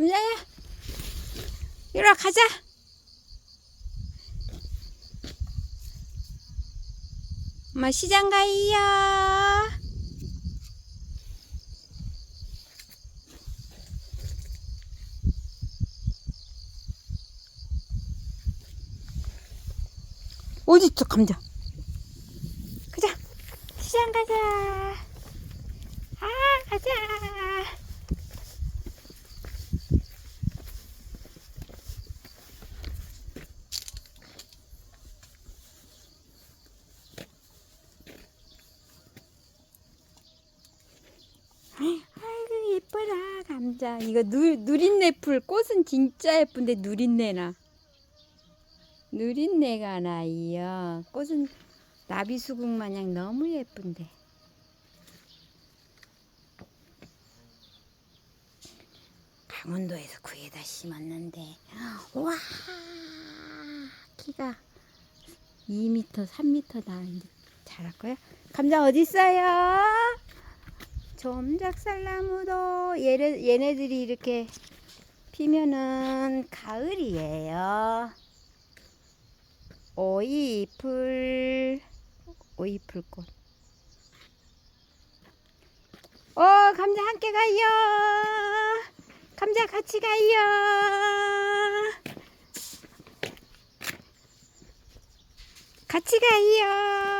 감자야. 이리 와 가자. 엄마 시장 가이요. 어디 있어 감자? 가자. 시장 가자. 아 가자. 아이고 예뻐라 감자. 이거 누, 누린내 풀 꽃은 진짜 예쁜데 누린내나. 누린내가 나이요 꽃은 나비 수국 마냥 너무 예쁜데. 강원도에서 구해다 심었는데. 와 키가 2m 3m 다 이제 자랄 거야? 감자 어디 있어요? 점작살나무도 얘네, 얘네들이 이렇게 피면은 가을이에요. 오이풀 오이풀꽃. 어 감자 함께 가요. 감자 같이 가요. 같이 가요.